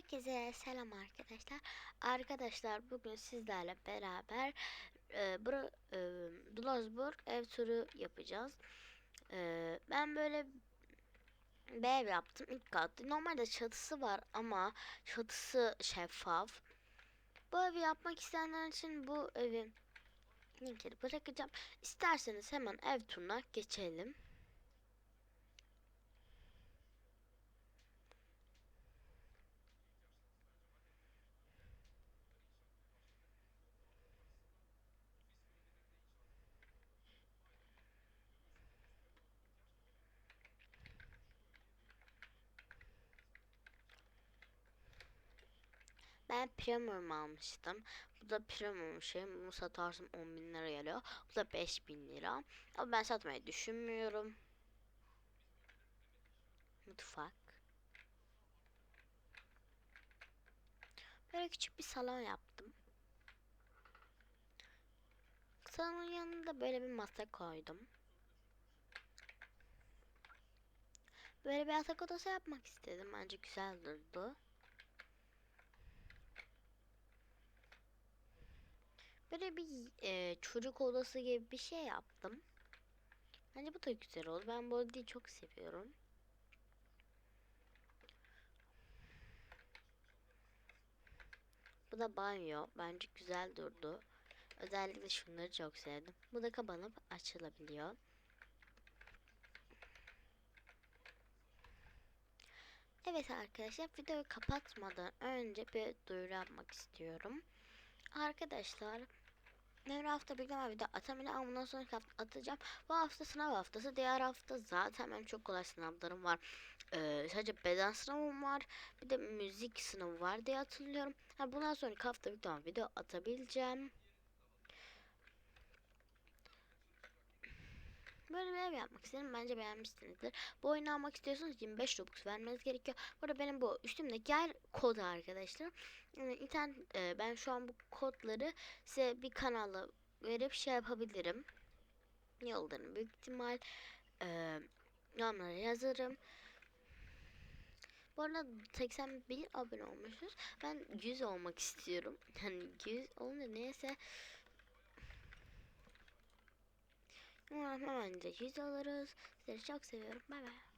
Herkese selam arkadaşlar. Arkadaşlar bugün sizlerle beraber e, bura, e, Dulasburg ev turu yapacağız. E, ben böyle bir ev yaptım ilk katlı. Normalde çatısı var ama çatısı şeffaf. Bu evi yapmak isteyenler için bu evin linkini bırakacağım. İsterseniz hemen ev turuna geçelim. Ben premium almıştım. Bu da premium şey. Bunu satarsam 10 bin lira geliyor. Bu da 5 bin lira. Ama ben satmayı düşünmüyorum. Mutfak. Böyle küçük bir salon yaptım. Salonun yanında böyle bir masa koydum. Böyle bir yatak odası yapmak istedim. Bence güzel durdu. Böyle bir e, çocuk odası gibi bir şey yaptım. Bence bu da güzel oldu. Ben bu odayı çok seviyorum. Bu da banyo. Bence güzel durdu. Özellikle şunları çok sevdim. Bu da kapanıp açılabiliyor. Evet arkadaşlar videoyu kapatmadan önce bir duyuru yapmak istiyorum. Arkadaşlar her hafta bir gün video atamıyorum ama bundan sonraki hafta atacağım. Bu hafta sınav haftası. Diğer hafta zaten benim çok kolay sınavlarım var. Ee, sadece beden sınavım var. Bir de müzik sınavı var diye hatırlıyorum. Ha, bundan sonraki hafta bir tane video atabileceğim. Böyle bir ev yapmak istedim. Bence beğenmişsinizdir. Bu oyunu almak istiyorsanız 25 Robux vermeniz gerekiyor. Burada benim bu üstümdeki yer kod arkadaşlar. Yani internet, e, ben şu an bu kodları size bir kanala verip şey yapabilirim. Yollarım büyük ihtimal e, yorumlara yazarım. Bu arada 81 abone olmuşuz. Ben 100 olmak istiyorum. Hani 100 olunca neyse Umarım hemen 100 alırız. Sizleri çok seviyorum. Bay bay.